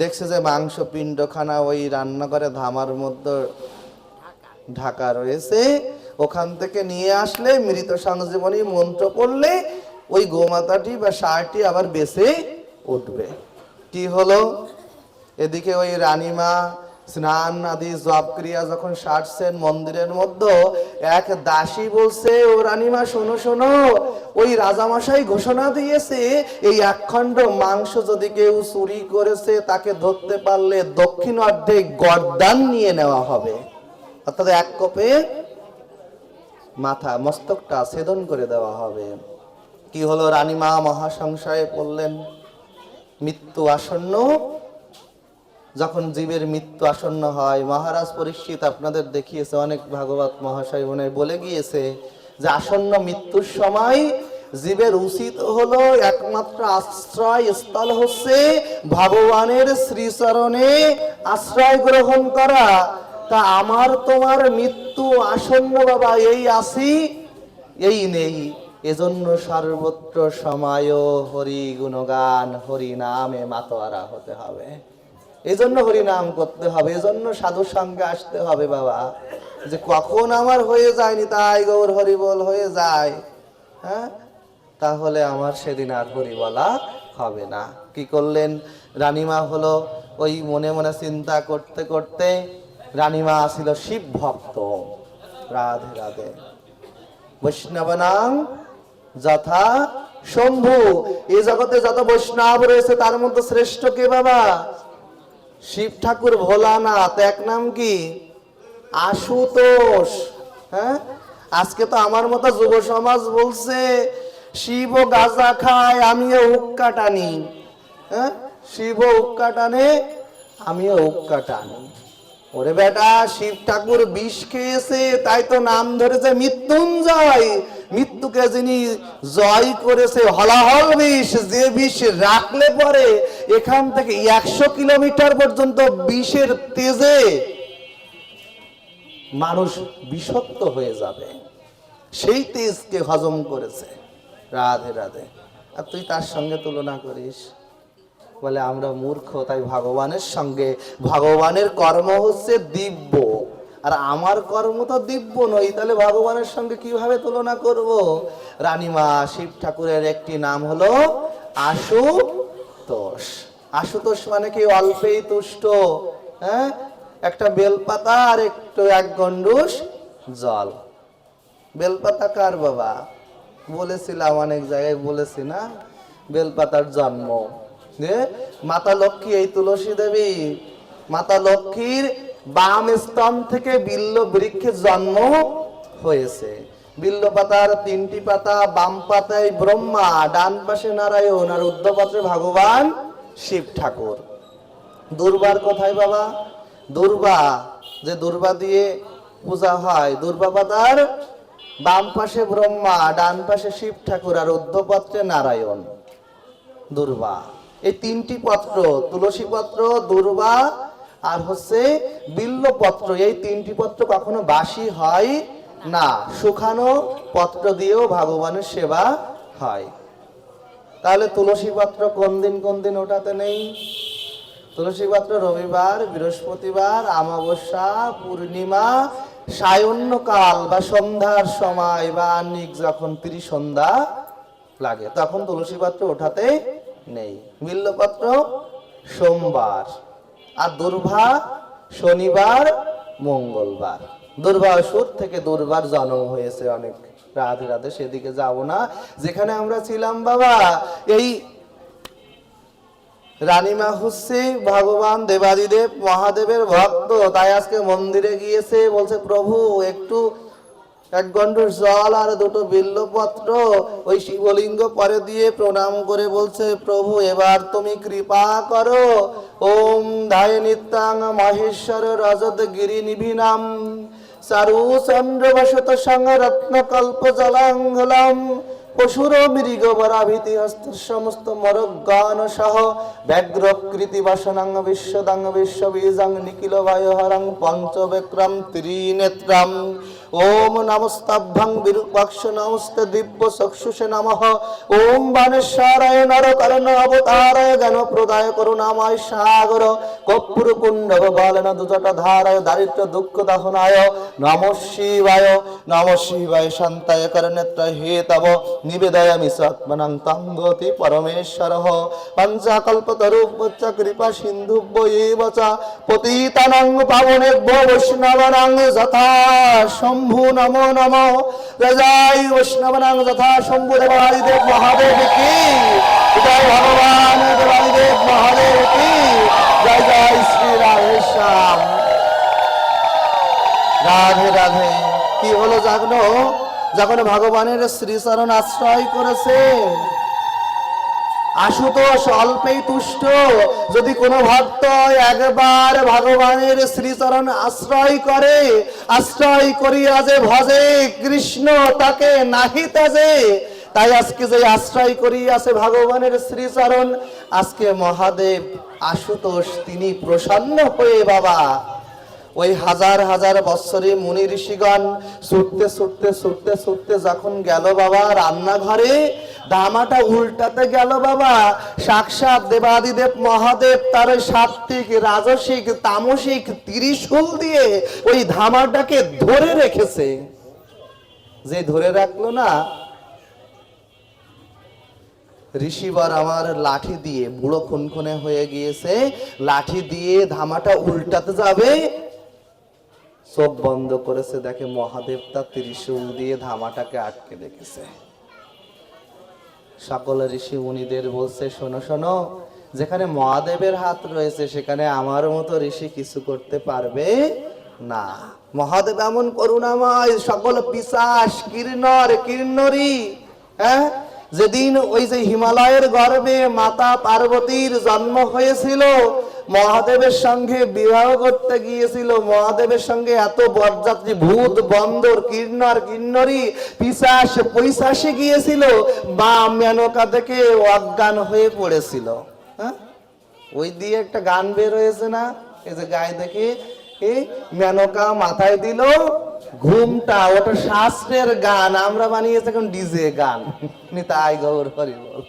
দেখছে যে মাংস পিণ্ডখানা ওই রান্নাঘরে ধামার মধ্যে ঢাকা রয়েছে। ওখান থেকে নিয়ে আসলে মৃত সংজীবনী মন্ত্র পড়লে ওই গোমাতাটি বা সারটি আবার বেঁচে উঠবে। কি হলো? এদিকে ওই রানীমা স্নান আদি, জপ ক্রিয়া যখন সারছেন মন্দিরের মধ্যে, এক দাসী বলছে, ও রানীমা, শোনো শোনো, ওই রাজামশাই ঘোষণা দিয়েছে, এই একখণ্ড মাংস যদি কেউ চুরি করেছে, তাকে ধরতে পারলে দক্ষিণ অর্ধেক গরদান নিয়ে নেওয়া হবে। অর্থাৎ এক কপে মাথা, মস্তকটা ছেদন করে দেওয়া হবে। কি হলো রানীমা, মহাসংশয়ে পড়লেন মৃত্যু আসন্ন যখন জীবের মৃত্যু আসন্ন হয়, মহারাজ পরীক্ষিত আপনাদের দেখিয়েছে, অনেক ভাগবত মহাশয় মনে বলে গিয়েছে যে আসন্ন মৃত্যুর সময় জীবের উচিত হলো একমাত্র আশ্রয় স্থল হচ্ছে ভগবানের শ্রীচরণে আশ্রয় গ্রহণ করা। তা আমার তোমার মৃত্যু আসন্ন বাবা, এই আসি, এই নেই। এজন্য সর্বত্র সময় হরি গুণগান, হরি নামে মাতোয়ারা হতে হবে। এজন্য হরি নাম করতে হবে, এজন্য সাধুর সঙ্গে আসতে হবে বাবা। যে কখন আমার হয়ে যায়নি তাই গৌর হরি বল হয়ে যায় হ্যাঁ? তাহলে আমার সেদিন আর হরি বলা হবে না। কি করলেন? রানীমা হলো ওই মনে মনে চিন্তা করতে করতে রানীমা ছিল শিব ভক্ত। রাধে রাধে। বৈষ্ণবনাং যথা শম্ভু। এই জগতে যত বৈষ্ণব রয়েছে, তার মধ্যে শ্রেষ্ঠ কে বাবা? শিব ঠাকুর ভোলানাথ, এক নাম কি? আশুতোষ। হ্যাঁ? আজকে তো আমার মতো যুব সমাজ বলছে, শিব গাঁজা খায়, আমিও উক্কা টানি। হ্যাঁ? শিব উক্কা টানে, আমিও উক্কা টানি। ওরে বেটা, শিব ঠাকুর বিষ খেয়েছে, তাই তো নাম ধরেছে মৃত্যুঞ্জয়। মৃত্যুকে যিনি জয় করেছে, হলাহল বিষ, যে বিষ রাখলে পরে এখান থেকে একশো কিলোমিটার পর্যন্ত বিষের তেজে মানুষ বিষাক্ত হয়ে যাবে। সেই তেজকে হজম করেছে। রাধে রাধে। আর তুই তার সঙ্গে তুলনা করিস। বলে, আমরা মূর্খ, তাই ভগবানের সঙ্গে ভগবানের কর্ম হচ্ছে দিব্য। আর আমার কর্ম তো দিব্য নই তাহলে ভগবানের সঙ্গে কীভাবে তুলনা করব? রানীমা শিব ঠাকুরের একটি নাম হলো আশুতোষ। আশুতোষ মানে কি? অল্পেই তুষ্ট হ্যাঁ? একটা বেলপাতা আর একটু এক গন্ডুস জল। বেলপাতা কার বাবা? বলেছিলাম, অনেক জায়গায় বলেছি না? বেলপাতার জন্ম। যে মাতা লক্ষ্মী, এই তুলসী দেবী। মাতা লক্ষ্মীর বাম স্তন থেকে বিল্ল বৃক্ষের জন্ম হয়েছে। বিল্ল পাতার তিনটি পাতা, বাম পাতায় ব্রহ্মা, ডান পাশে নারায়ণ আর উদ্ধপাত্রে ভগবান শিব ঠাকুর। দুর্বার কোথায় বাবা? দুর্বা, যে দুর্বা দিয়ে পূজা হয়। দুর্বা পাতার বাম পাশে ব্রহ্মা, ডান পাশে শিব ঠাকুর আর উদ্ধপত্রে নারায়ণ। দুর্বা। এই তিনটি পত্র, তুলসী পত্র, দুর্বা আর হচ্ছে বিল্ল পত্র। এই তিনটি পত্র কখনো বাসি হয় না, শুকানো পত্র দিয়েও ভগবানের সেবা হয়। তাহলে তুলসী পত্র কোন দিন কোন দিন ওঠাতে নেই? তুলসী পাত্র রবিবার, বৃহস্পতিবার, অমাবস্যা, পূর্ণিমা, সায়ন্যকাল বা সন্ধ্যার সময় বা আনিক যখন ত্রিসন্ধ্যা লাগে, তখন তুলসী পাত্র ওঠাতে নেই। বিল্লপত্র সোমবার আর দুর্ভা শনিবার, মঙ্গলবার। দুর্ভা অসুর থেকে দুর্বার জন্ম হয়েছে অনেক রাধে রাধে সেদিকে যাব না। যেখানে আমরা ছিলাম বাবা, এই রানীমা হচ্ছে ভগবান দেবাদিদেব, মহাদেবের ভক্ত। তাই আজকে মন্দিরে গিয়েছে, বলছে, প্রভু, একটু এক গন্ডুর জল আর দুটো বিল্লপত্র। ওই শিবলিঙ্গ পরে দিয়ে প্রণাম করে বলছে, প্রভু, এবার তুমি কৃপা করো। ওম ধায় নিত্যাং মহেশ্বর রজত গিরি নিভিনাম। চারু চন্দ্র বসত সঙ্গ রত্ন কল্প জলাঙ্গলম। পশুর মৃগ বরাভীতি হস্ত সমস্ত মরক গান সহ ব্যাঘ্রকৃতি বাসনাং বিশ্বদাং বিশ্ববীজাং নিখিল বায়ু হরং পঞ্চবেক্রম ত্রিনেত্রম। ওম নমস্তাভ্যং বিরূপাক্ষ নমস্তে দিব্য চক্ষুষে নমঃ। ওম বানেশ্বরায় নর করণ অবতারায় জ্ঞান প্রদায় করুণাময় সাগর। কপুর কুণ্ডব বালন দুজট ধারায় দারিদ্র দুঃখ দহনায়। নম শিবায়। নম শিবায় শান্তায় করনেত্র হে তব নিবেদয়ামি সত্মনং তঙ্গতি পরমেশ্বর। পঞ্চাকল্পতরূপচ্চ কৃপা সিন্ধুভ্য এব চ পতিতানং পাবনেভ্য বৈষ্ণবানাং যথা শম্ভু নমো নমো। রজাই বৈষ্ণবানাং যথা শম্ভু দেবাদিদেব মহাদেব কি? জয় ভগবান দেবাদিদেব মহাদেব কি? জয় জয় শ্রী রাধেশ্যাম। রাধে রাধে। কি হলো জাগনো? যখন ভগবানের শ্রীচরণ আশ্রয় করেছে, আশুতোষ অল্পেই তুষ্ট। যদি কোনো ভক্ত একবার ভগবানের শ্রীচরণ আশ্রয় করে, আশ্রয় করিয়া যে ভজে কৃষ্ণ তাকে নাহি তেজে তাই আজকে যে আশ্রয় করিয়াছে ভগবানের শ্রীচরণ, আজকে মহাদেব আশুতোষ, তিনি প্রসন্ন হয়ে বাবা। ওই হাজার হাজার বৎসরে মুনি ঋষিগণ ছুটতে ছুটতে ছুটতে ছুটতে যখন গেল বাবা রান্নাঘরে, দামাটা উল্টাতে গেল বাবা। সাক্ষাৎ দেবাদিদেব মহাদেব তার সাত্বিক রাজসিক, তামসিক ত্রিশূল দিয়ে ওই ধামাটাকে ধরে রেখেছে। যে ধরে রাখল না, ঋষিবার আমার লাঠি দিয়ে, বুড়ো খুনখুনে হয়ে গিয়েছে, লাঠি দিয়ে ধামাটা উল্টাতে যাবে চোখ বন্ধ করেছে, দেখে মহাদেব তার ত্রিশূল দিয়ে ধামাটাকে আটকে রেখেছে। সকল ঋষি মুনিদের বলছে, শোনো শোনো, যেখানে মহাদেবের হাত রয়েছে, সেখানে আমার মতো ঋষি কিছু করতে পারবে না। মহাদেব এমন করুণাময়, সকল পিসাস, কিরণর, কিরণরি হ্যাঁ? যেদিন ওই যে হিমালয়ের গর্ভে মাতা পার্বতীর জন্ম হয়েছিল মহাদেবের সঙ্গে বিবাহ করতে গিয়েছিল। মহাদেবের সঙ্গে এত বরযাত্রী, ভূত, বন্দর কিন্নর কিন্নরি পিসাস, পৈশাসে গিয়েছিল। বা মেনকা থেকে অজ্ঞান হয়ে পড়েছিল। হ্যাঁ? ওই দিয়ে একটা গান বের হয়েছে না? এই যে গায়ে দেখি এই মেনকা মাথায় দিল ঘুমটা, ওটা শাস্ত্রের গান, আমরা বানিয়েছি এখন ডিজে গান। নিতাই গৌর হরি বল।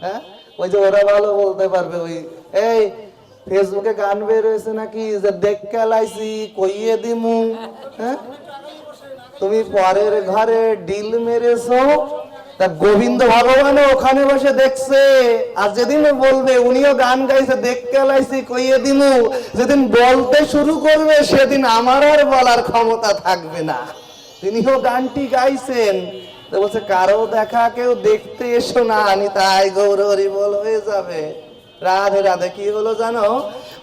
হ্যাঁ? ওই যে ওরা ভালো বলতে পারবে, ওই, এই ফেসবুকে গান বের হয়েছে নাকি? যে দেখ লাইছি কইয়ে দিমু হ্যাঁ? তুমি পরের ঘরে ডিল মেরেছো? তা গোবিন্দ ভগবান ওখানে বসে দেখছে। আর যেদিন বলবে, উনিও গান গাইছে দেখতে লাইছি কইয়ে দিমু। যেদিন বলতে শুরু করবে, সেদিন আমার আর বলার ক্ষমতা থাকবে না। তিনিও গানটি গাইছেন। তো বলছে, কারও দেখা কেউ দেখতে এসো না, আমি তাই গৌর হরি বল হয়ে যাবে। রাধে রাধে, কি হলো জানো?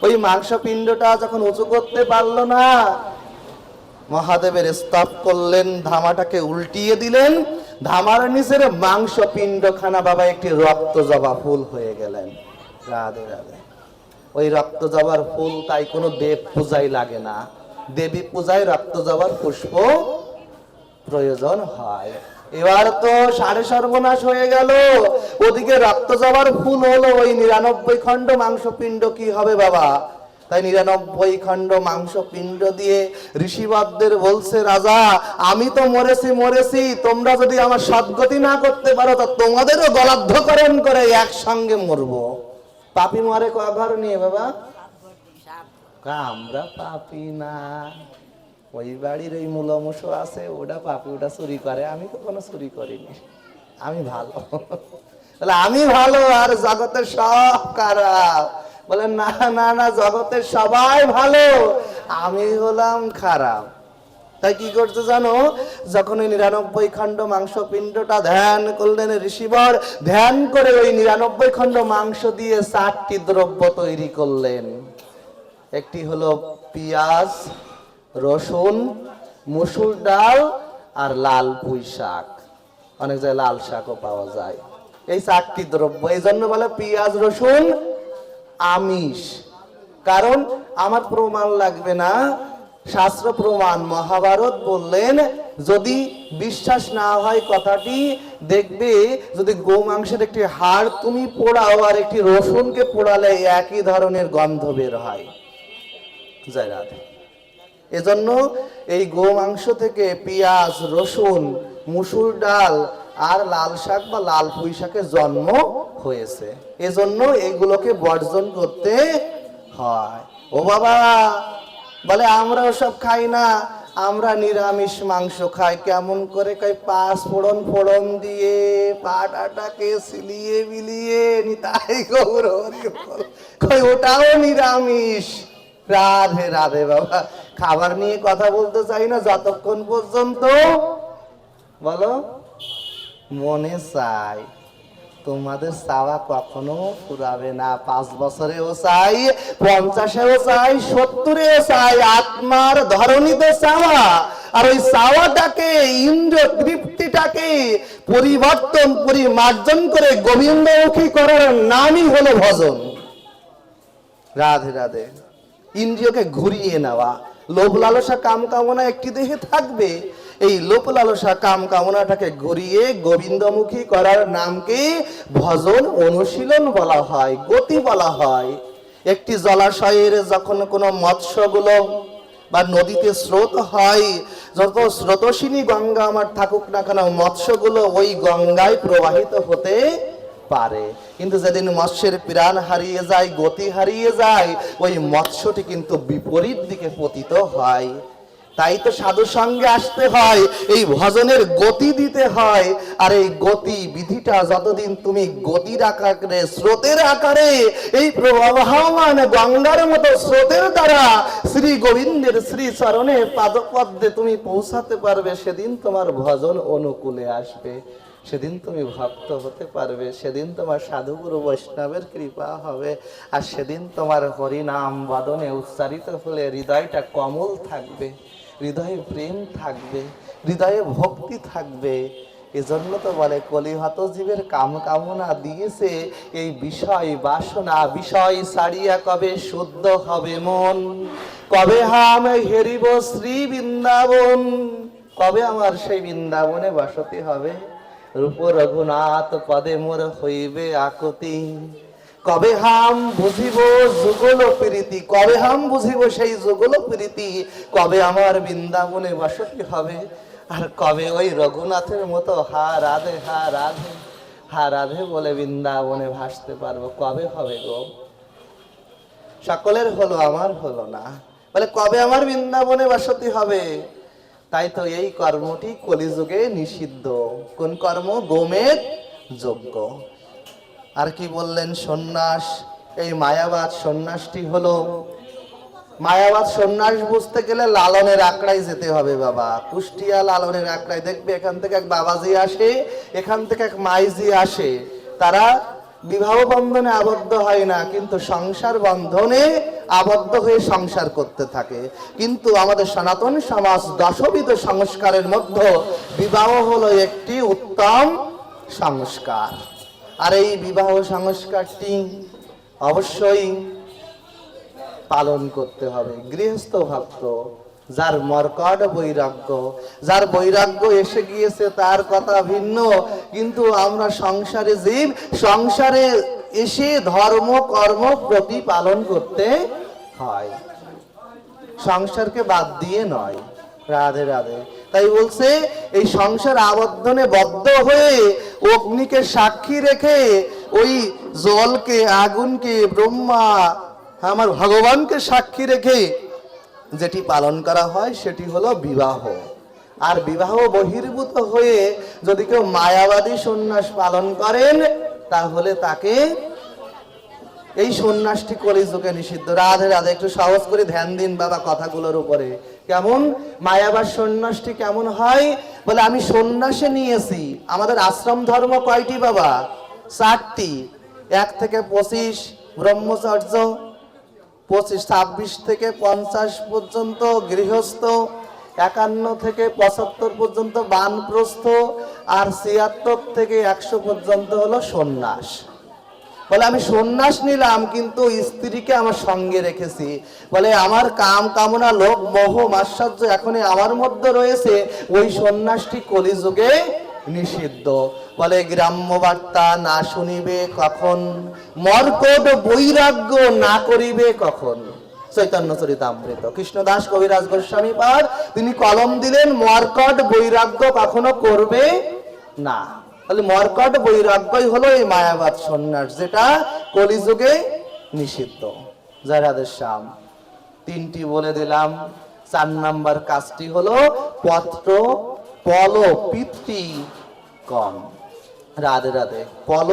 ওই মাংস পিণ্ডটা যখন উঁচু করতে পারল না, মহাদেবের স্তব করলেন, ধামাটাকে উল্টিয়ে দিলেন, ধামার নিচের মাংস পিণ্ডখানা বাবা একটি রক্ত জবা ফুল হয়ে গেলেন। রাধে রাধে। ওই রক্ত জবার ফুল তাই কোনো দেব পূজাই লাগে না। দেবী পূজায় রক্ত জবার পুষ্প প্রয়োজন হয়। এবার তো সাড়ে সর্বনাশ হয়ে গেল। ওদিকে রক্ত যাওয়ার ফুল হলো ওই নিরানব্বই খণ্ড মাংস পিণ্ড কি হবে বাবা? তাই নিরানব্বই খণ্ড মাংস পিণ্ড দিয়ে ঋষিবাদদের বলছে, রাজা, আমি তো মরেছি মরেছি। তোমরা যদি আমার সদ্গতি না করতে পারো, তা তোমাদেরও গলাধ্যকরণ করে একসঙ্গে মরবো। পাপি মরে কঘর নিয়ে বাবা? আমরা পাপি না। ওই বাড়ির ওই মূলমুসো আছে, ওটা পাপি, ওটা চুরি করে। আমি তো কোনো চুরি করিনি। আমি ভালো। বলে আমি ভালো আর জগতের সব খারাপ। বলে, না না না, জগতের সবাই ভালো, আমি হলাম খারাপ। তাই কি করতে জানো? যখন ওই নিরানব্বই খণ্ড মাংস পিণ্ডটা ধ্যান করলেন ঋষিবর, ধ্যান করে ওই নিরানব্বই খণ্ড মাংস দিয়ে চারটি দ্রব্য তৈরি করলেন। একটি হলো পেঁয়াজ, রসুন, মুসুর ডাল আর লাল পুঁই শাক। অনেক জায়গায় লাল শাকও পাওয়া যায়। এই চারটি দ্রব্য, এই জন্য বলে পেঁয়াজ, রসুন, আমিষ। কারণ আমার প্রমাণ লাগবে না। শাস্ত্র প্রমাণ, মহাভারত বললেন, যদি বিশ্বাস না হয় কথাটি, দেখবে যদি গোমাংসের একটি হাড় তুমি পোড়াও আর একটি রসুনকে পোড়ালে একই ধরনের গন্ধ বের হয়। জয় রাধে। এজন্য এই গো মাংস থেকে পেঁয়াজ, রসুন, মুসুর ডাল আর লাল শাক বা লাল পুঁই শাকের জন্ম হয়েছে। এজন্য এগুলোকে বর্জন করতে হয়। ও বাবা, বলে আমরা ওসব খাই না। আমরা নিরামিষ মাংস খাই। কেমন করে কই পাঁচ ফোড়ন ফোড়ন দিয়ে, পাটাটাকে সিলিয়ে বিলিয়ে নিতাই গৌর কই, ওটাও নিরামিষ। রাধে রাধে বাবা। খাবার নিয়ে কথা বলতে চাই না যতক্ষণ পর্যন্ত। বলো। মনে চাই, তোমাদের চাওয়া কখনো ফুরাবে না। পাঁচ বছরেও চাই, পঞ্চাশেও চাই, সত্তরেও চাই, আত্মার ধরনীতে চাওয়া। আর ওই চাওয়াটাকে, ইন্দ্র তৃপ্তিটাকে পরিবর্তন পরিমার্জন করে গোবিন্দমুখী করার নামই হলো ভজন। রাধে রাধে। ইন্দ্রিয়কে ঘুরিয়ে নেওয়া। লোভ লালসা কাম কামনা একটি দেহে থাকবে এই লোভ লালসা কাম কামনাটাকে ঘুরিয়ে গোবিন্দমুখী করার নামকে ভজন অনুশীলন বলা হয়, গতি বলা হয়। একটি জলাশয়ের যখন কোনো মৎস্যগুলো বা নদীতে স্রোত হয়, যত স্রোতসিনী গঙ্গা আমার থাকুক না কেন, মৎস্যগুলো ওই গঙ্গায় প্রবাহিত হতে পারে। কিন্তু যেদিন মৎস্যের প্রাণ হারিয়ে যায়, গতি হারিয়ে যায়, ওই মৎস্যটি কিন্তু বিপরীত দিকে পতিত হয়। তাই তো সাধু সঙ্গে আসতে হয়, এই ভজনের গতি দিতে হয়, আর এই গতি বিধিটা যতদিন তুমি গতির আকারে, স্রোতের আকারে, এই প্রবাহমান গঙ্গার মতো স্রোতের দ্বারা, শ্রী গোবিন্দের শ্রী চরণে পাদপদ্মে তুমি পৌঁছাতে পারবে, সেদিন তোমার ভজন অনুকূলে আসবে। সেদিন তুমি ভক্ত হতে পারবে, সেদিন তোমার সাধুগুরু বৈষ্ণবের কৃপা হবে, আর সেদিন তোমার হরিনাম বাদনে উচ্চারিত হলে হৃদয়টা কমল থাকবে। হৃদয়ে প্রেম থাকবে, হৃদয়ে ভক্তি থাকবে। এজন্য তো বলে, কলিহত জীবের কাম কামনা দিয়েছে, এই বিষয় বাসনা, বিষয় ছাড়িয়া কবে শুদ্ধ হবে মন? কবে হাম হেরিব শ্রী বৃন্দাবন? কবে আমার সেই বৃন্দাবনে বসতি হবে? রূপ রঘুনাথ পদে মোর হইবে আকতি। কবে হাম বুঝিব যুগল প্রীতি? কবে হাম বুঝিব সেই যুগল প্রীতি? কবে আমার বৃন্দাবনে বসতি হবে? আর কবে ওই রঘুনাথের মতো হা রাধে হা রাধে হা রাধে বলে বৃন্দাবনে ভাসতে পারব? কবে হবে গো? সকলের হলো, আমার হলো না। বলে, কবে আমার বৃন্দাবনে বসতি হবে? তাই তো এই কর্মটি কলিযুগে নিষিদ্ধ। কোন কর্ম? গোমের যোগ্য। আর কি বললেন সন্ন্যাস? এই মায়াবাদ সন্ন্যাসটি হলো, মায়াবাদ সন্ন্যাস বুঝতে গেলে লালনের আঁকড়ায় যেতে হবে বাবা। কুষ্টিয়া লালনের আঁকড়ায়। দেখবে এখান থেকে এক বাবাজি আসে, এখান থেকে এক মাইজি আসে। তারা বিবাহ বন্ধনে আবদ্ধ হয় না, কিন্তু সংসার বন্ধনে আবদ্ধ হয়ে সংসার করতে থাকে। কিন্তু আমাদের সনাতন সমাজ দশবিধ সংস্কারের মধ্যে বিবাহ হলো একটি উত্তম সংস্কার। আর এই বিবাহ সংস্কারটি অবশ্যই পালন করতে হবে। গৃহস্থ ভক্ত, যার মর্কট বৈরাগ্য, যার বৈরাগ্য এসে গিয়েছে তার কথা ভিন্ন, কিন্তু আমরা সংসারে জীব, সংসারে এসে ধর্ম, কর্ম প্রতিপালন করতে হয়। সংসারকে বাদ দিয়ে নয়। রাধে রাধে। তাই বলছে, এই সংসার আবদ্ধনে বদ্ধ হয়ে অগ্নিকে সাক্ষী রেখে ওই জলকে, আগুনকে, ব্রহ্মা, আমার ভগবানকে সাক্ষী রেখে যেটি পালন করা হয়, সেটি হলো বিবাহ। আর বিবাহ বহির্ভূত হয়ে যদি কেউ মায়াবাদী সন্ন্যাস পালন করেন, তাহলে তাকে এই সন্ন্যাসটি কলিযুগে নিষিদ্ধ। রাধে রাধে, একটু সহজ করে ধ্যান দিন বাবা কথাগুলোর উপরে। কেমন? মায়াবার সন্ন্যাসটি কেমন হয়? বলে, আমি সন্ন্যাসে নিয়েছি। আমাদের আশ্রম ধর্ম কয়টি বাবা? চারটি। এক থেকে পঁচিশ ব্রহ্মচর্য, পঁচিশ ছাব্বিশ থেকে পঞ্চাশ পর্যন্ত গৃহস্থ, একান্ন থেকে পঁচাত্তর পর্যন্ত বানপ্রস্থ, আর ছিয়াত্তর থেকে একশো পর্যন্ত হলো সন্ন্যাস। বলে, আমি সন্ন্যাস নিলাম, কিন্তু স্ত্রীকে আমার সঙ্গে রেখেছি। বলে, আমার কাম কামনা লোক মোহ মাশ্চর্য এখনই আমার মধ্যে রয়েছে। ওই সন্ন্যাসটি কলিযুগে নিষিদ্ধ। বলে, গ্রাম্য বার্তা না শুনিবে কখন? মর্কট বৈরাগ্য না করিবে কখন? চৈতন্য চরিতামৃত। কৃষ্ণদাস কবিরাজ গোস্বামী পাদ তিনি কলম দিলেন, মর্কট বৈরাগ্য কখনো করবে না। তাহলে মর্কট বৈরাগ্যই হলো এই মায়াবাদ সন্ন্যাস, যেটা কলিযুগে নিষিদ্ধ। জয় রাধে শ্যাম, তিনটি বলে দিলাম। চার নাম্বার কাজটি হলো পত্র, পল, পিতৃ, কম। রাধে রাধে, পল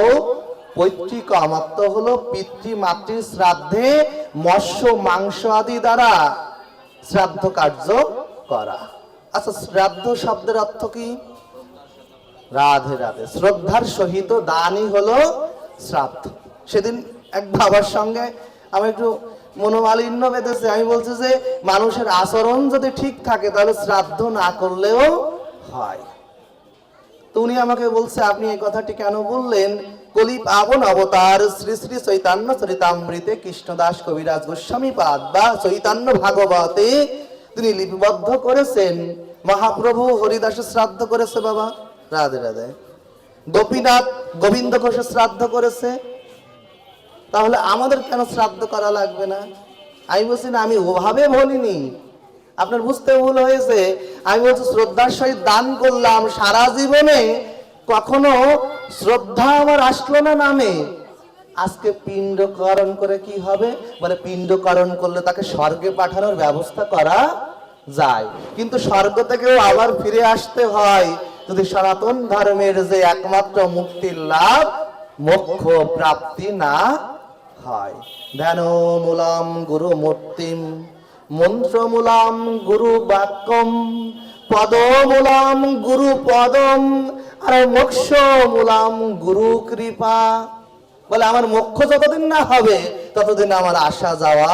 পৈতৃক অমাত্য হলো পিতৃ, মাতৃ, শ্রাদ্ধে মৎস্য, মাংস আদি দ্বারা শ্রাদ্ধ কার্য করা। আচ্ছা শ্রাদ্ধ শব্দের অর্থ কি? রাধে রাধে। শ্রদ্ধার সহিত দানই হলো শ্রাদ্ধ। সেদিন এক বাবার সঙ্গে আমার একটু মনোমালিন্য বেঁধেছে। আমি বলছি যে, মানুষের আচরণ যদি ঠিক থাকে, তাহলে শ্রাদ্ধ না করলেও হয়। উনি আমাকে বলছে, আপনি এই কথাটি কেন বললেন? কলি পাবন অবতার, শ্রী শ্রী চৈতন্য চরিতামৃতে কৃষ্ণদাস কবিরাজ গোস্বামী পাদ বা চৈতন্য ভাগবতে তিনি লিপিবদ্ধ করেছেন। মহাপ্রভু হরিদাসের শ্রাদ্ধ করেছে বাবা। রাধে রাধে। গোপীনাথ গোবিন্দ ঘোষের শ্রাদ্ধ করেছে। তাহলে আমাদের কেন শ্রাদ্ধ করা লাগবে না? আমি বলছি না, আমি ওভাবে বলিনি। আপনার বুঝতে ভুল হয়েছে। আমি বলছি, শ্রদ্ধার সহিত দান করলাম সারা জীবনে। কখনো শ্রদ্ধা আমার আসলো না নামে। আজকে পিণ্ডকরণ করে কি হবে? বলে পিণ্ডকরণ করলে তাকে স্বর্গে পাঠানোর ব্যবস্থা করা যায়। কিন্তু স্বর্গ থেকেও আবার ফিরে আসতে হয়। যদি সনাতন ধর্মের যে একমাত্র মুক্তির লাভ, মোক্ষ প্রাপ্তি না হয়। ধ্যান মূলাম গুরু মূর্তিম মন্ত্রমূলাম গুরু বাক্যম পদমূলাম গুরু পদম আর মোক্ষ মূলাম গুরু কৃপা বলে, আমার মোক্ষ যতদিন না হবে, ততদিন আমার আসা যাওয়া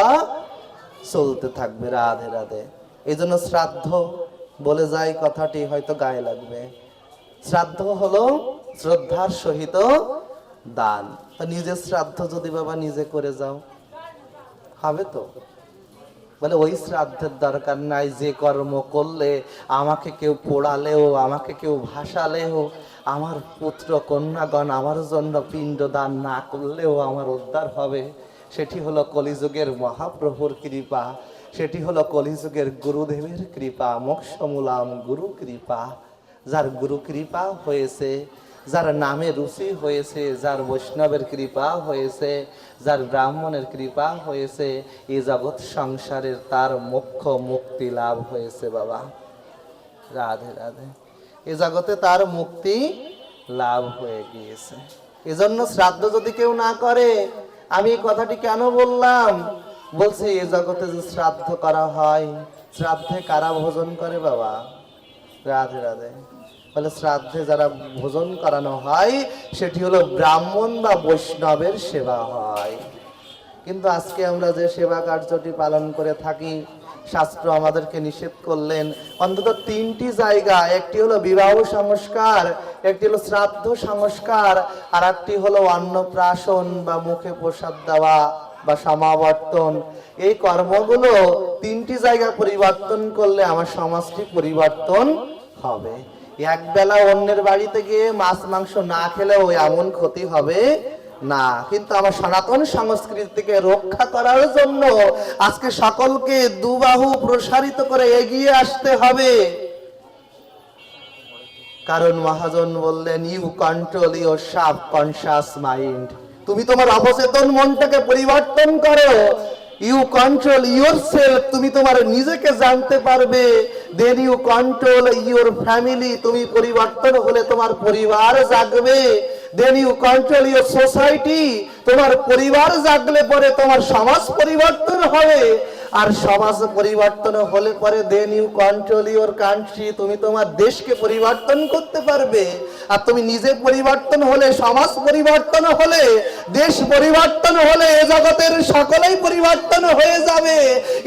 চলতে থাকবে রাধে রাধে। এই জন্য শ্রাদ্ধ বলে যায় কথাটি, হয়তো গায়ে লাগবে। শ্রাদ্ধ হলো শ্রদ্ধার সহিত দান। নিজের শ্রাদ্ধ যদি বাবা নিজে করে যাও, হবে তো? বলে ওই শ্রাদ্ধের দরকার নাই, যে কর্ম করলে আমাকে কেউ পোড়ালেও, আমাকে কেউ ভাসালেও, আমার পুত্র কন্যাগণ আমার জন্য পিণ্ড দান না করলেও আমার উদ্ধার হবে। সেটি হলো কলিযুগের মহাপ্রভুর কৃপা। সেটি হলো কলিযুগের গুরুদেবের কৃপা, মোক্ষমূলাম গুরু কৃপা। যার গুরু কৃপা হয়েছে, যার নামে রুচি হয়েছে, যার বৈষ্ণবের কৃপা হয়েছে, যার ব্রাহ্মণের কৃপা হয়েছে এই জগৎ সংসারের তার মোক্ষ মুক্তি লাভ হয়েছে বাবা। রাধে রাধে। এ জগতে তার মুক্তি লাভ হয়ে গিয়েছে। এজন্য শ্রাদ্ধ যদি কেউ না করে, আমি কথাটি কেন বললাম? বলছে, এ জগতে যে শ্রাদ্ধ করা হয়, শ্রাদ্ধে কারা ভোজন করে বাবা? রাধে রাধে। বলে, শ্রাদ্ধে যারা ভোজন করানো হয়, সেটি হলো ব্রাহ্মণ বা বৈষ্ণবের সেবা হয়। কিন্তু আজকে আমরা যে সেবা কার্যটি পালন করে থাকি, শাস্ত্র আমাদেরকে নিষেধ করলেন, অন্তত তিনটি জায়গা একটি হলো বিবাহ সংস্কার, একটি হলো শ্রাদ্ধ সংস্কার, আর একটি হলো অন্নপ্রাশন বা মুখে প্রসাদ দেওয়া। বা সমাবর্তন। এই কর্মগুলো তিনটি জায়গা পরিবর্তন করলে আমার সমাজটি পরিবর্তন হবে। এক বেলা অন্যের বাড়িতে গিয়ে মাছ, মাংস না খেলেও এমন ক্ষতি হবে না। কিন্তু আমার সনাতন সংস্কৃতিকে রক্ষা করার জন্য আজকে সকলকে দুবাহু প্রসারিত করে এগিয়ে আসতে হবে। কারণ মহাজন বললেন you control your subconscious mind তুমি তোমার অবচেতন মনটাকে পরিবর্তন করো। ইউ কন্ট্রোল ইউর সেলফ তুমি তোমার নিজেকে জানতে পারবে। Then you control your family তুমি পরিবর্তন হলে তোমার পরিবার জাগবে। Then you control your society তোমার পরিবার জাগলে পরে তোমার সমাজ পরিবর্তন হবে। আর সমাজ পরিবর্তন হলে পরে then you control your country তুমি তোমার দেশকে পরিবর্তন করতে পারবে। আর তুমি নিজে পরিবর্তন হলে, সমাজ পরিবর্তন হলে, দেশ পরিবর্তন হলে, এ জগতের সকলেই পরিবর্তন হয়ে যাবে।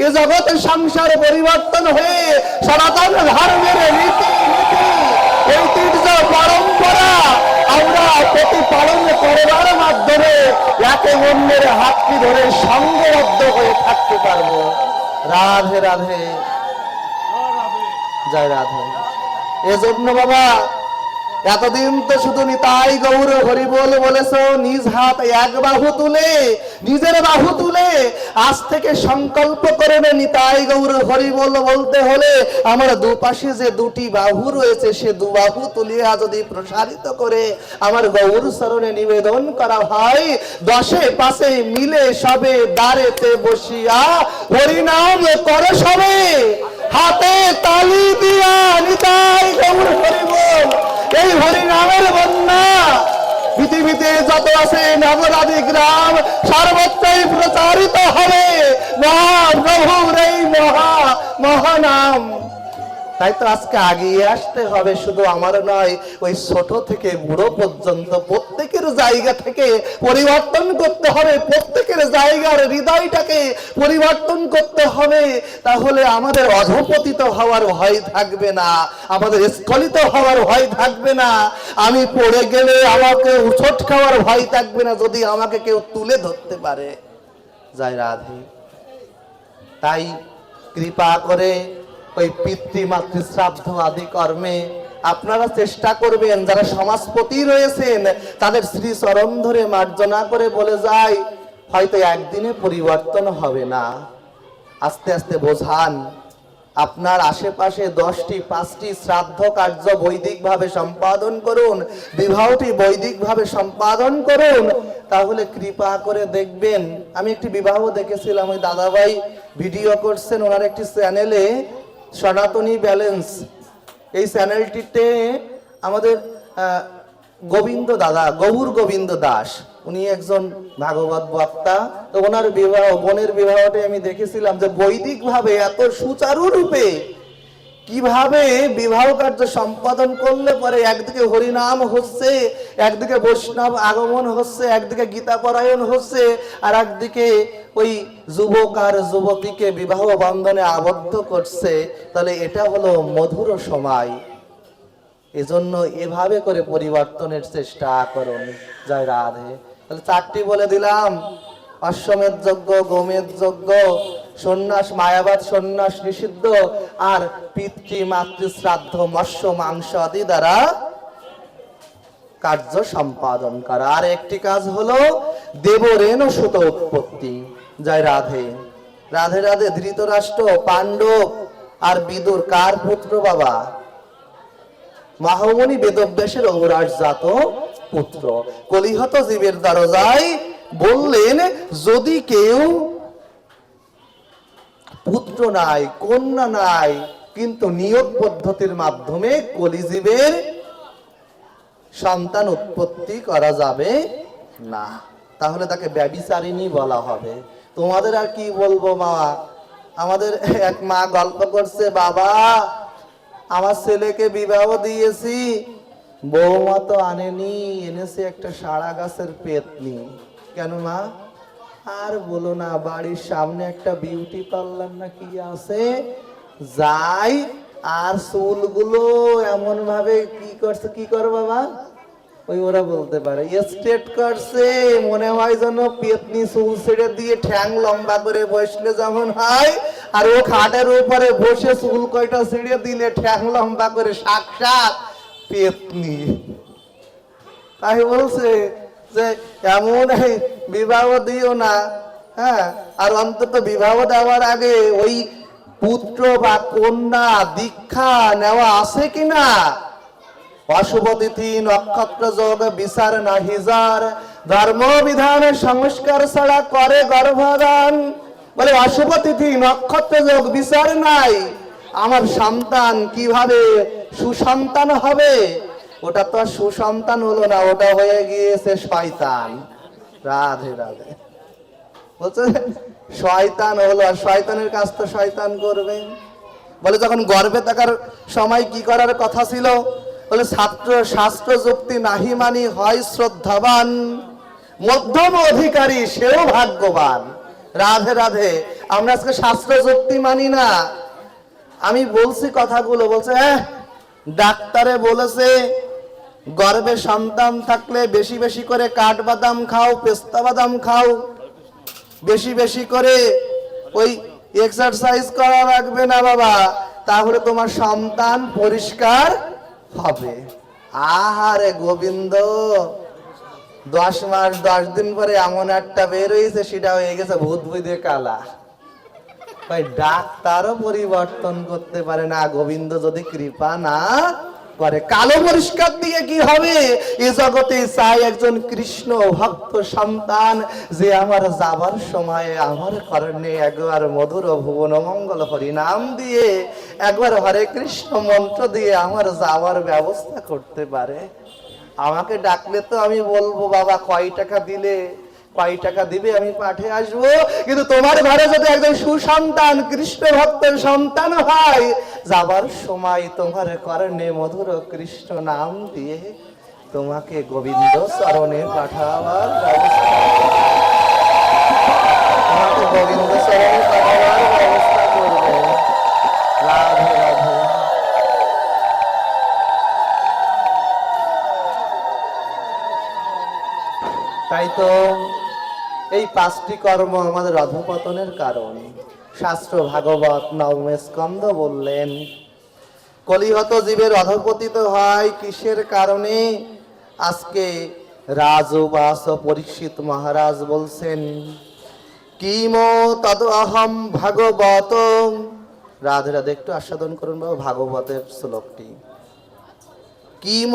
এ জগতের সংসার পরিবর্তন হয়ে সনাতন ধর্মের নীতি নীতি প্রতিপালন করবার মাধ্যমে একে অন্যের হাতটি ধরে সঙ্গবদ্ধ হয়ে থাকতে পারব। রাধে রাধে। জয় রাধে। এজন্য বাবা এতদিন তো শুধু নিতাই গৌর হরিবোল বলেছ, নিজ হাত এক বাহু তুলে, নিজের বাহু তুলে, আজ থেকে সংকল্প করে নে নিতাই গৌর হরিবোল বলতে হলে, আমার দুপাশে যে দুটি বাহু রয়েছে, সে দু বাহু তুলিয়া যদি প্রসারিত করে, আমার গৌর চরণে নিবেদন করা হয়, দশে পাশে মিলে সবে দাঁড়েতে বসিয়া হরিনাম করে সবে। হাতে তালি দিয়া নিতাই গৌর হরিবোল, এই হরিনামের বন্যা। পৃথিবীতে যত আছে নবরাধি গ্রাম সর্বত্রই প্রচারিত হবে মহাপ্রভুর এই মহা মহানাম। তাই তো আজকে আগিয়ে আসতে হবে। শুধু আমার নয়, ওই ছোট থেকে বুড়ো পর্যন্ত প্রত্যেকের জায়গা থেকে পরিবর্তন করতে হবে। প্রত্যেকের জায়গার হৃদয়টাকে পরিবর্তন করতে হবে। তাহলে আমাদের অধপতিত হওয়ার ভয় থাকবে না। আমাদের স্খলিত হওয়ার ভয় থাকবে না। আমি পড়ে গেলে আমাকে উঠোট খাওয়ার ভয় থাকবে না, যদি আমাকে কেউ তুলে ধরতে পারে। জয় রাধে। তাই কৃপা করে ওই পিতৃ শ্রাদ্ধ আদি কর্মে আপনারা চেষ্টা করবেন, যারা সমাজপতি রয়েছেন, তাদের শ্রী চরণ ধরে মার্জনা করে বলে যায়, হয়তো একদিনে পরিবর্তন হবে না। আস্তে আস্তে বোঝান, আপনার আশেপাশে দশটি, পাঁচটি শ্রাদ্ধ কার্য বৈদিকভাবে সম্পাদন করুন, বিবাহটি বৈদিকভাবে সম্পাদন করুন, তাহলে কৃপা করে দেখবেন। আমি একটি বিবাহ দেখেছিলাম, ওই দাদাভাই ভিডিও করছেন, ওনার একটি চ্যানেলে সনাতনী ব্যালেন্স। এই চ্যানেলটিতে আমাদের গোবিন্দ দাদা, গৌর গোবিন্দ দাস, উনি একজন ভাগবত বক্তা। তো ওনার বিবাহ, বোনের বিবাহটি আমি দেখেছিলাম যে বৈদিকভাবে এত সুচারু রূপে কীভাবে বিবাহ কার্য সম্পাদন করলে পরে একদিকে হরিনাম হচ্ছে, একদিকে বৈষ্ণব আগমন হচ্ছে, একদিকে গীতা পরায়ণ হচ্ছে, আর একদিকে ওই যুবক আর যুবতীকে বিবাহ বন্ধনে আবদ্ধ করছে, তাহলে এটা হলো মধুর সময়। এজন্য এভাবে করে পরিবর্তনের চেষ্টা করুন। জয় রাধে। তাহলে চারটি বলে দিলাম। অশ্বমেধ যজ্ঞ, গোমেধ যজ্ঞ সন্ন্যাস মায়াবাদ সন্ন্যাস নিষিদ্ধ, আর পিতৃ মাতৃ শ্রাদ্ধ মৎস্য মাংস আদি দ্বারা কার্য সম্পাদন করা। আর একটি কাজ হলো দেবরেণ সুত উৎপত্তি। জয় রাধে। রাধে রাধে, ধৃতরাষ্ট্র, পাণ্ডব, আর বিদুর কার পুত্র বাবা? মহামণি বেদব্যাসের অবরাজ জাত পুত্র। কলিহত জীবের দরজায় বললেন, যদি কেউ পুত্র নাই, কন্যা নাই, কিন্তু নিয়োগ পদ্ধতির মাধ্যমে কলিজীবের সন্তান উৎপত্তি করা যাবে না। তাহলে তাকে ব্যবিচারিণী বলা হবে। তোমাদের আর কি বলব মা? আমাদের এক মা গল্প করছে, বাবা, আমার ছেলেকে বিবাহ দিয়েছি বৌমা তো আনেনি, এনেছে একটা সারা গাছের পেতনি। কেন মা? আর বলো না, বাড়ির সামনে একটা বিউটি পার্লার না কি আছে? যাই, আর চুলগুলো এমন ভাবে কি করছে, কি কর বাবা? ওই ওরা বলতে পারে স্ট্রেট করছে, মনে হয় যেন পেতনি চুল ছেড়ে দিয়ে ঠ্যাং লম্বা করে বসলে যেমন হয়, আর ও খাটের উপরে বসে চুল কয়টা ছেড়ে দিলে ঠ্যাং লম্বা করে সাক্ষাৎ পেতনি। তাই বলছে যে এমন বিবাহ দিও না হ্যাঁ? আর অন্তত বিবাহ দেওয়ার আগে ওই পুত্র বা কন্যা দীক্ষা নেওয়া আছে কিনা? অশুভ তিথি নক্ষত্র যোগ বিচার না হিজার ধর্ম বিধানের সংস্কার ছাড়া করে গর্ভদান বলে অশুভ তিথি নক্ষত্র যোগ বিচার নাই। আমার সন্তান কীভাবে সুসন্তান হবে? ওটা তো আর সুসন্তান হলো না ওটা হয়ে গিয়েছে শয়তান। রাধে রাধে। বলছে শয়তান হলো আর শয়তানের কাজ তো শয়তান করবে বলে যখন গর্বে থাকার সময় কি করার কথা ছিল? বলে ছাত্র শাস্ত্র যুক্তি নাহি মানি হয় শ্রদ্ধাবান। মধ্যম অধিকারী সেও ভাগ্যবান। রাধে রাধে। আমরা আজকে শাস্ত্র যুক্তি মানি না। আমি বলছি কথাগুলো বলছে "হ্যাঁ, ডাক্তারে বলেছে গর্ভে সন্তান থাকলে বেশি বেশি করে কাঠবাদাম খাও, পেস্তা বাদাম খাও। বেশি বেশি করে ওই এক্সারসাইজ করা লাগবে না বাবা, তাহলে তোমার সন্তান পরিষ্কার হবে। আহারে গোবিন্দ, দশ মাস, দশ দিন পরে এমন একটা বের হয়েছে সেটা হয়ে গেছে ভূত বুঝে কালা। ডাক্তারও পরিবর্তন করতে পারে না, গোবিন্দ যদি কৃপা না করে। কালো পরিষ্কার দিয়ে কি হবে? এ জগতে চাই একজন কৃষ্ণ ভক্ত সন্তান যে আমার যাবার সময় আমার কারণে একবার মধুর ভুবন মঙ্গল হরিনাম দিয়ে একবার হরে কৃষ্ণ মন্ত্র দিয়ে আমার যাওয়ার ব্যবস্থা করতে পারে। আমাকে ডাকলে তো আমি বলব, বাবা, কয় টাকা দিলে? কয় টাকা দিবে আমি পাঠে আসব? কিন্তু তোমার ঘরে যদি একজন সুসন্তান, কৃষ্ণ ভক্তের সন্তান হয়, যাবার সময় তোমার করণে মধুর কৃষ্ণ নাম দিয়ে তোমাকে গোবিন্দ চরণে পাঠাবার তোমাকে গোবিন্দ চরণে পাঠাবার তাই তো এই পাঁচটি কর্ম আমাদের অধপতনের কারণ। শাস্ত্র ভাগবত নবম স্কন্দ বললেন, কলিহত জীবের অধপতিত হয় কিসের কারণে? আজকে রাজবাস পরীক্ষিত মহারাজ বলছেন, কিম তদ অহম ভাগবত? রাধে রাধে, একটু আস্বাদন করুন বাবু ভাগবতের শ্লোকটি। কিম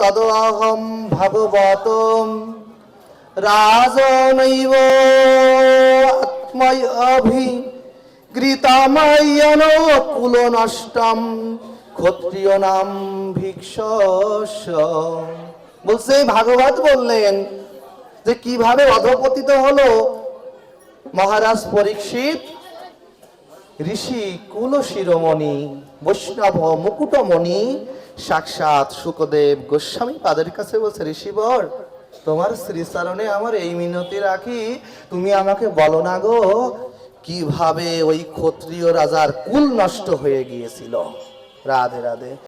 তদ অহম ভাগবত? রাজনৈব আত্ময় অভি কৃতাময়ন কুল নষ্টম ক্ষত্রিয় নাম ভিক্ষ বলছে, ভাগবত বললেন যে, কীভাবে অধপতিত হলো? মহারাজ পরীক্ষিত, ঋষি কুল শিরোমণি বৈষ্ণব মুকুটমণি, সাক্ষাৎ সুখদেব গোস্বামী পাদের কাছে বলছে, ঋষিবর তোমার শ্রীচরণে আমার এই মিনতি রাখি। তুমি আমাকে বলো না গো, কীভাবে ওই ক্ষত্রিয় রাজার কুল নষ্ট হয়ে গিয়েছিল? রাধে রাধে।